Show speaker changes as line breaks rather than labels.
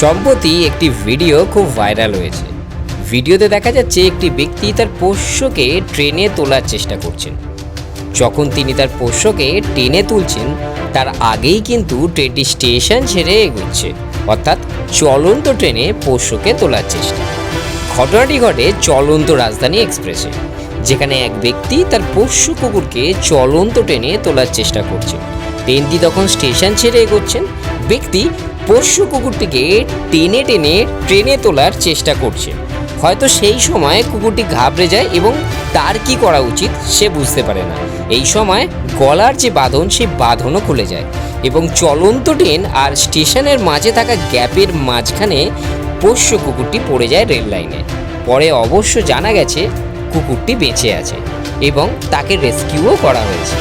সম্প্রতি একটি ভিডিও খুব ভাইরাল হয়েছে। ভিডিওতে দেখা যাচ্ছে একটি ব্যক্তি তার পোষ্যকে ট্রেনে তোলার চেষ্টা করছেন। যখন তিনি তার পোষ্যকে টেনে তুলছেন, তার আগেই কিন্তু ট্রেনটি স্টেশন ছেড়ে এগোচ্ছে। অর্থাৎ চলন্ত ট্রেনে পোষ্যকে তোলার চেষ্টা। ঘটনাটি ঘটে চলন্ত রাজধানী এক্সপ্রেসে, যেখানে এক ব্যক্তি তার পোষ্য কুকুরকে চলন্ত ট্রেনে তোলার চেষ্টা করছে ট্রেনটি তখন স্টেশন ছেড়ে এগোচ্ছেন। ব্যক্তি পোষ্য কুকুরটিকে টেনে টেনে ট্রেনে তোলার চেষ্টা করছে। হয়তো সেই সময় কুকুরটি ঘাবড়ে যায় এবং তার কি করা উচিত সে বুঝতে পারে না। এই সময় গলার যে বাঁধন, সেই বাঁধনও খুলে যায় এবং চলন্ত ট্রেন আর স্টেশনের মাঝে থাকা গ্যাপের মাঝখানে পোষ্য কুকুরটি পড়ে যায় রেল লাইনে। পরে অবশ্য জানা গেছে, কুকুরটি বেঁচে আছে এবং তাকে রেস্কিউও করা হয়েছে।